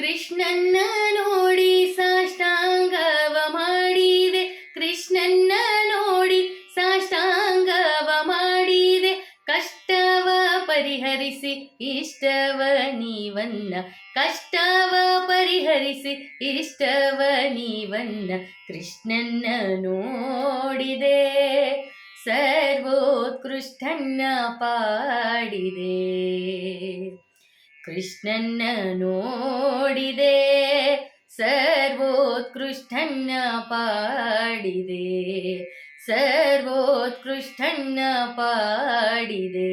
ಕೃಷ್ಣನ್ನ ನೋಡಿ ಸಾಷ್ಟಾಂಗವ ಮಾಡಿದೆ. ಕೃಷ್ಣನ್ನ ನೋಡಿ ಸಾಷ್ಟಾಂಗವ ಮಾಡಿದೆ. ಕಷ್ಟವ ಪರಿಹರಿಸಿ ಇಷ್ಟವ ನೀವನ್ನ. ಕಷ್ಟವ ಪರಿಹರಿಸಿ ಇಷ್ಟವ ನೀವನ್ನ ಕೃಷ್ಣನ್ನ ನೋಡಿದೆ. ಸರ್ವೋತ್ಕೃಷ್ಟನ್ನ ಪಾಡಿದೆ. ಕೃಷ್ಣನ್ನ ನೋಡಿದೆ ಸರ್ವೋತ್ಕೃಷ್ಟನ್ನ ಪಾಡಿದೆ ಸರ್ವೋತ್ಕೃಷ್ಟನ್ನ ಪಾಡಿದೆ.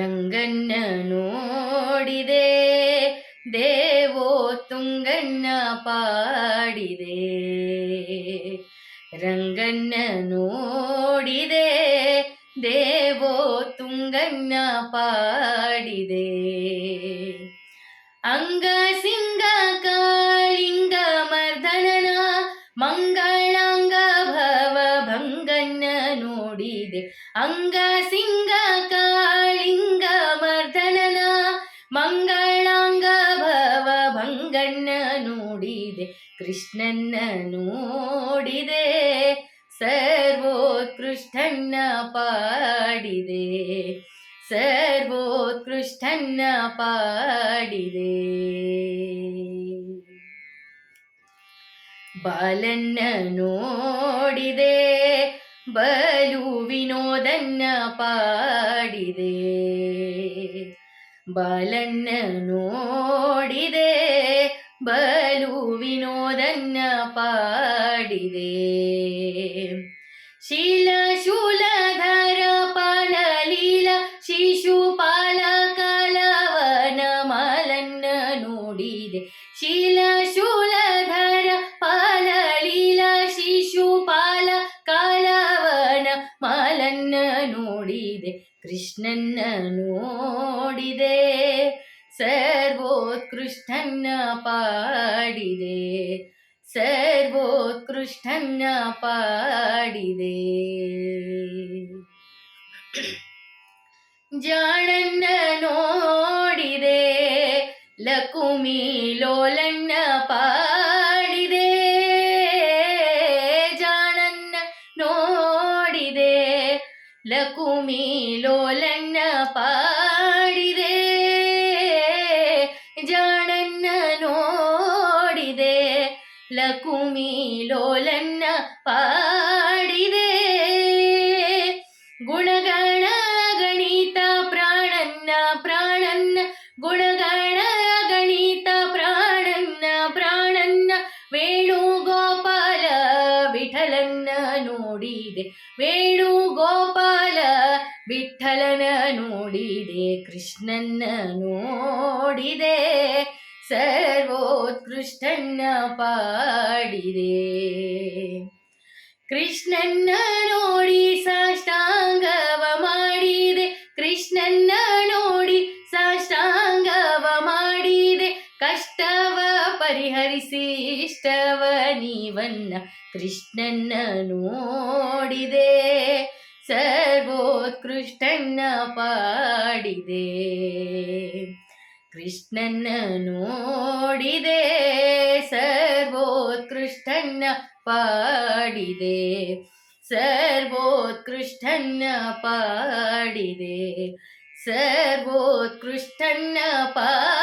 ರಂಗನ್ನ ನೋಡಿದೆ ದೇವೋ ತುಂಗನ್ನ ಪಾಡಿದೆ. ರಂಗನ್ನ ನೋಡಿದೆ ಪಾಡಿದೆ. ಅಂಗ ಸಿಂಗ ಕಾಳಿಂಗ, ಮರ್ದನನ, ಮಂಗಳಾಂಗ, ಭವ ಭಂಗನ್ನ ನೋಡಿದೆ. ಅಂಗ ಸಿಂಗ ಕಾಳಿಂಗ, ಮರ್ದನನ, ಮಂಗಳಾಂಗ, ಭವ ಭಂಗನ್ನ ನೋಡಿದೆ. ಕೃಷ್ಣನ್ನ ನೋಡಿದೆ ಸರ್ವೋತ್ಕೃಷ್ಟನ್ನ ಪಾಡಿದೆ. ಸರ್ವೋತ್ಕೃಷ್ಟನ್ನ ಪಾಡಿದೆ ಬಾಲನ್ನ ನೋಡಿದೆ ಬಲು ವಿನೋದನ್ನ ಪಾಡಿದೆ ಬಾಲನ್ನ ನೋಡಿದೆ ಬಲು ವಿನೋದನ್ನ ಪಾಡಿದೆ ಶೀಲ ಶೂಲಧರ ನೋಡಿದೆ ಶೀಲ ಶೂಲಧರ ಪಾಲ ಲೀಲ ಶಿಶುಪಾಲ ಕಾಲವನ ಮಾಲನ್ನ ನೋಡಿದೆ ಕೃಷ್ಣನ್ನ ನೋಡಿದೆ ಸರ್ವೋತ್ಕೃಷ್ಟನ್ನ ಪಾಡಿದೆ ಸರ್ವೋತ್ಕೃಷ್ಟನ್ನ ಪಾಡಿದೆ ಜಾಣನ್ನ ನೋಡಿದೆ ಲಕುಮಿ ಲೋಲನ್ನ ಪಾಡಿದೆ ಜಾಣನ್ನ ನೋಡಿದೆ ಲಕುಮಿ ಲೋಲನ್ನ ಪಾಡಿದೆ ಜಾಣನ್ನ ನೋಡಿದೆ ಲಕುಮಿ ಲೋಲನ್ನ ಪಾಡಿದೆ ಗುಣಗಣ ನೋಡಿದೆ ವೇಣುಗೋಪಾಲ ವಿಠಲನ ನೋಡಿದೆ ಕೃಷ್ಣನ್ನ ನೋಡಿದೆ ಸರ್ವೋತ್ಕೃಷ್ಟನ್ನ ಪಾಡಿದೆ. ಕೃಷ್ಣನ್ನ ನೀವನ್ನ ಕೃಷ್ಣನ್ನ ನೋಡಿದೆ ಸರ್ವೋತ್ಕೃಷ್ಟನ್ನ ಪಾಡಿದೆ. ಕೃಷ್ಣನ್ನ ನೋಡಿದೆ ಸರ್ವೋತ್ಕೃಷ್ಟನ್ನ ಪಾಡಿದೆ ಸರ್ವೋತ್ಕೃಷ್ಟನ್ನ ಪಾಡಿದೆ ಸರ್ವೋತ್ಕೃಷ್ಟನ್ನ ಪಾಡಿದೆ